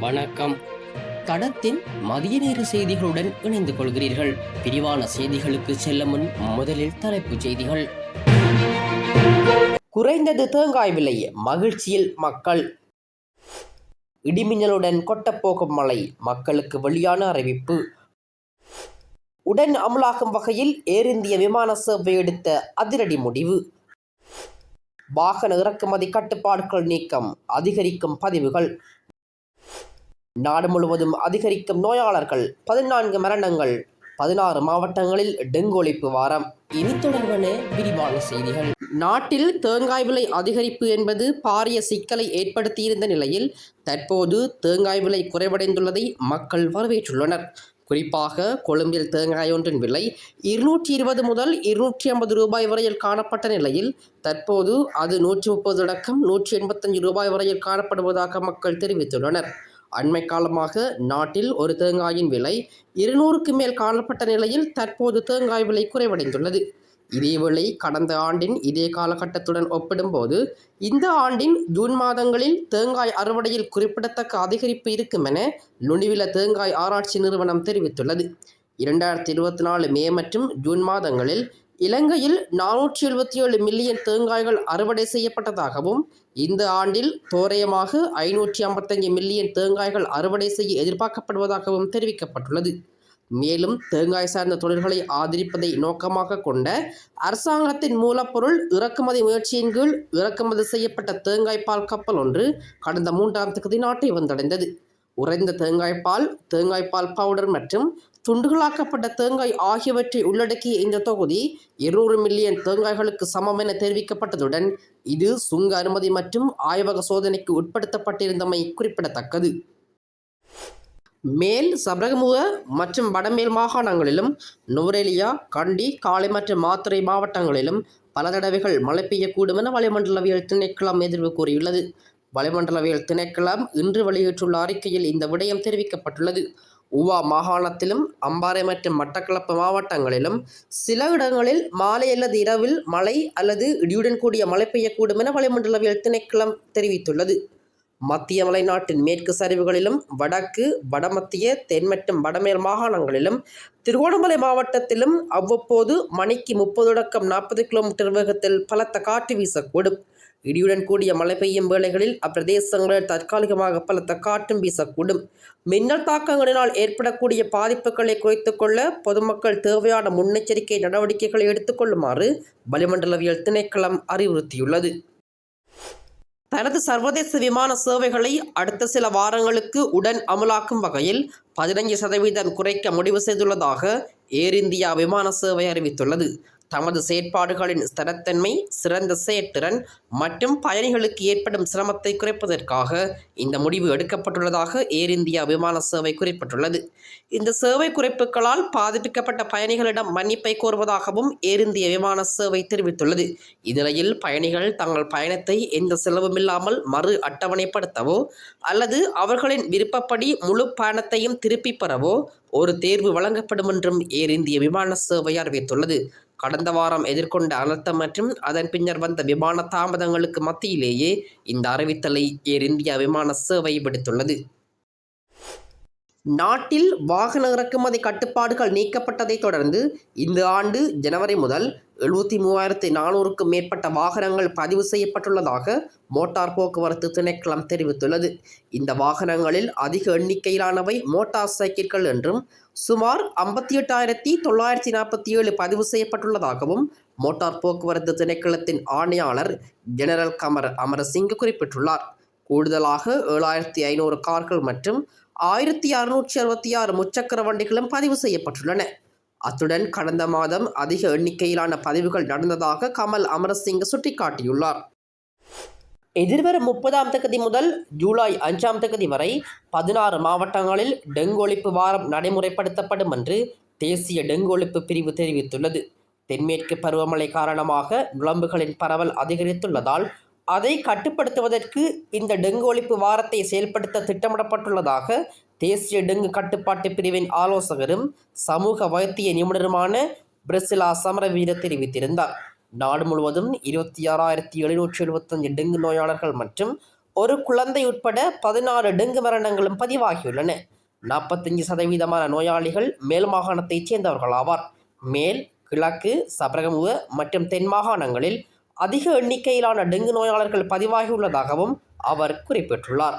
வணக்கம். தடத்தின் மதிய நேர செய்திகளுடன் இணைந்து கொள்கிறீர்கள். விரிவான செய்திகளுக்கு செல்ல முன் முதலில் தலைப்புச் செய்திகள். குறைந்தது தேங்காய் விலை மகிழ்ச்சியில் மக்கள். இடிமின்னலுடன் கொட்டப்போகும் மழை மக்களுக்கு வெளியான அறிவிப்பு. உடன் அமலாகும் வகையில் ஏர் இந்திய விமான சேவை எடுத்த அதிரடி முடிவு. வாகன இறக்குமதி கட்டுப்பாடுகள் நீக்கம் அதிகரிக்கும் பதிவுகள். நாடு முழுவதும் அதிகரிக்கும் நோயாளர்கள் பதினான்கு மரணங்கள் பதினாறு மாவட்டங்களில் டெங்கு ஒழிப்பு வாரம். இனி தொடர்பான விரிவான செய்திகள். நாட்டில் தேங்காய் விலை அதிகரிப்பு என்பது பாரிய சிக்கலை ஏற்படுத்தியிருந்த நிலையில் தற்போது தேங்காய் விலை குறைவடைந்துள்ளதை மக்கள் வரவேற்றுள்ளனர். குறிப்பாக கொழும்பில் தேங்காய் ஒன்றின் விலை இருநூற்றி இருபது முதல் இருநூற்றி ஐம்பது ரூபாய் வரையில் காணப்பட்ட நிலையில் தற்போது அது நூற்றி முப்பது அடக்கம் நூற்றி எண்பத்தஞ்சு ரூபாய் வரையில் காணப்படுவதாக மக்கள் தெரிவித்துள்ளனர். அண்மை காலமாக நாட்டில் ஒரு தேங்காயின் விலை இருநூறுக்கு மேல் காணப்பட்ட நிலையில் தற்போது தேங்காய் விலை குறைவடைந்துள்ளது. இதேவேளை கடந்த ஆண்டின் இதே காலகட்டத்துடன் ஒப்பிடும்போது இந்த ஆண்டின் ஜூன் மாதங்களில் தேங்காய் அறுவடையில் குறிப்பிடத்தக்க அதிகரிப்பு இருக்கும் என நுனிவில தேங்காய் ஆராய்ச்சி நிறுவனம் தெரிவித்துள்ளது. இரண்டாயிரத்தி இருபத்தி நாலு மே மற்றும் ஜூன் மாதங்களில் இலங்கையில் நானூற்றி எழுபத்தி ஏழு மில்லியன் தேங்காய்கள் அறுவடை செய்யப்பட்டதாகவும் இந்த ஆண்டில் தோரயமாக ஐநூற்றி ஐம்பத்தஞ்சு மில்லியன் தேங்காய்கள் அறுவடை செய்ய எதிர்பார்க்கப்படுவதாகவும் தெரிவிக்கப்பட்டுள்ளது. மேலும் தேங்காய் சார்ந்த தொழில்களை ஆதரிப்பதை நோக்கமாக கொண்ட அரசாங்கத்தின் மூலப்பொருள் இறக்குமதி முயற்சியின் கீழ் இறக்குமதி செய்யப்பட்ட தேங்காய் பால் கப்பல் ஒன்று கடந்த மூன்றாம் தேதி நாட்டை வந்தடைந்தது. உறைந்த தேங்காய் பால் தேங்காய் பால் பவுடர் மற்றும் துண்டுகளாக்கப்பட்ட தேங்காய் ஆகியவற்றை உள்ளடக்கிய இந்த தொகுதி இருநூறு மில்லியன் தேங்காய்களுக்கு சமம் என தெரிவிக்கப்பட்டதுடன் இது சுங்க அனுமதி மற்றும் ஆய்வக சோதனைக்கு உட்படுத்தப்பட்டிருந்தமை குறிப்பிடத்தக்கது. மேல் சபரகமுக மற்றும் வடமேல் மாகாணங்களிலும் நுவரெலியா கண்டி காலை மற்றும் மாத்திரை மாவட்டங்களிலும் பல தடவைகள் மழை பெய்யக்கூடும் என வளிமண்டலவியல் திணைக்களம் எதிர்வு கூறியுள்ளது. வளிமண்டலவியல் திணைக்களம் இன்று வெளியிட்டுள்ள அறிக்கையில் இந்த விடயம் தெரிவிக்கப்பட்டுள்ளது. உவா மாகாணத்திலும் அம்பாறை மற்றும் மட்டக்களப்பு மாவட்டங்களிலும் சில இடங்களில் மாலை அல்லது இரவில் மழை அல்லது இடியுடன் கூடிய மழை பெய்யக்கூடும் என வளிமண்டலவியல் திணைக்களம் தெரிவித்துள்ளது. மத்திய மலைநாட்டின் மேற்கு சரிவுகளிலும் வடக்கு வடமத்திய தென் மற்றும் வடமேல் மாகாணங்களிலும் திருகோணமலை மாவட்டத்திலும் அவ்வப்போது மணிக்கு முப்பது தொடக்கம் நாற்பது கிலோமீட்டர் வேகத்தில் பலத்த காற்று வீசக்கூடும். இடியுடன் கூடிய மழை பெய்யும் வேளைகளில் அப்பிரதேசங்களில் தற்காலிகமாக பலத்த காற்றும் வீசக்கூடும். மின்னல் தாக்கங்களினால் ஏற்படக்கூடிய பாதிப்புகளை குறைத்துக் கொள்ள பொதுமக்கள் தேவையான முன்னெச்சரிக்கை நடவடிக்கைகளை எடுத்துக்கொள்ளுமாறு வளிமண்டலவியல் திணைக்களம் அறிவுறுத்தியுள்ளது. தனது சர்வதேச விமான சேவைகளை அடுத்த சில வாரங்களுக்கு உடன் அமலாக்கும் வகையில் பதினைஞ்சு சதவீதம் குறைக்க முடிவு செய்துள்ளதாக ஏர் இந்தியா விமான சேவை அறிவித்துள்ளது. தமது செயற்பாடுகளின் ஸ்திரத்தன்மை சிறந்த செயற்திறன் மற்றும் பயணிகளுக்கு ஏற்படும் சிரமத்தை குறைப்பதற்காக இந்த முடிவு எடுக்கப்பட்டுள்ளதாக ஏர் இந்தியா விமான சேவை குறிப்பிட்டுள்ளது. இந்த சேவை குறைப்புகளால் பாதிப்பிக்கப்பட்ட பயணிகளிடம் மன்னிப்பை கோருவதாகவும் ஏர் இந்திய விமான சேவை தெரிவித்துள்ளது. இந்நிலையில் பயணிகள் தங்கள் பயணத்தை எந்த செலவுமில்லாமல் மறு அட்டவணைப்படுத்தவோ அல்லது அவர்களின் விருப்பப்படி முழு பயணத்தையும் திருப்பிப் பெறவோ ஒரு தேர்வு வழங்கப்படும் என்றும் ஏர் இந்திய விமான சேவை அறிவித்துள்ளது. கடந்த வாரம் எதிர்கொண்ட அனர்த்தம் மற்றும் அதன் பின்னர் வந்த விமான தாமதங்களுக்கு மத்தியிலேயே இந்த அறிவித்தலை ஏர் இந்தியா விமான சேவை விடுத்துள்ளது. நாட்டில் வாகன இறக்குமதி கட்டுப்பாடுகள் நீக்கப்பட்டதைத் தொடர்ந்து இந்த ஆண்டு ஜனவரி முதல் எழுபத்தி மூவாயிரத்தி நானூறுக்கும் மேற்பட்ட வாகனங்கள் பதிவு செய்யப்பட்டுள்ளதாக மோட்டார் போக்குவரத்து திணைக்களம் தெரிவித்துள்ளது. இந்த வாகனங்களில் அதிக எண்ணிக்கையிலானவை மோட்டார் சைக்கிள்கள் என்றும் சுமார் ஐம்பத்தி எட்டாயிரத்தி தொள்ளாயிரத்தி நாற்பத்தி ஏழு பதிவு செய்யப்பட்டுள்ளதாகவும் மோட்டார் போக்குவரத்து திணைக்களத்தின் ஆணையாளர் ஜெனரல் கமர் அமரசிங் குறிப்பிட்டுள்ளார். கூடுதலாக ஏழாயிரத்தி ஐநூறு கார்கள் மற்றும் ஆயிரத்தி அறுநூற்றி அறுபத்தி ஆறு முச்சக்கர வண்டிகளும் பதிவு செய்யப்பட்டுள்ளன. அத்துடன் கடந்த மாதம் அதிக எண்ணிக்கையிலான பதிவுகள் நடந்ததாக கமல் அமரசிங் சுட்டிக்காட்டியுள்ளார். எதிர்வரும் முப்பதாம் தேதி முதல் ஜூலை அஞ்சாம் தேதி வரை பதினாறு மாவட்டங்களில் டெங்கு ஒழிப்பு வாரம் நடைமுறைப்படுத்தப்படும் என்று தேசிய டெங்கு ஒழிப்பு பிரிவு தெரிவித்துள்ளது. தென்மேற்கு பருவமழை காரணமாக நுழம்புகளின் பரவல் அதிகரித்துள்ளதால் அதை கட்டுப்படுத்துவதற்கு இந்த டெங்கு ஒழிப்பு வாரத்தை செயல்படுத்த திட்டமிடப்பட்டுள்ளதாக தேசிய டெங்கு கட்டுப்பாட்டு பிரிவின் ஆலோசகரும் சமூக வைத்திய நிபுணருமான பிரசிலா சமரவீர தெரிவித்திருந்தார். நாடு முழுவதும் இருபத்தி ஆறாயிரத்தி எழுநூற்றி எழுபத்தஞ்சு டெங்கு நோயாளர்கள் மற்றும் ஒரு குழந்தை உட்பட பதினாறு டெங்கு மரணங்களும் பதிவாகியுள்ளன. நாற்பத்தஞ்சு சதவீதமான நோயாளிகள் மேல் மாகாணத்தைச் சேர்ந்தவர்கள் ஆவார். மேல் கிழக்கு சபரகமுக மற்றும் தென் மாகாணங்களில் அதிக எண்ணிக்கையிலான டெங்கு நோயாளர்கள் பதிவாகியுள்ளதாகவும் அவர் குறிப்பிட்டுள்ளார்.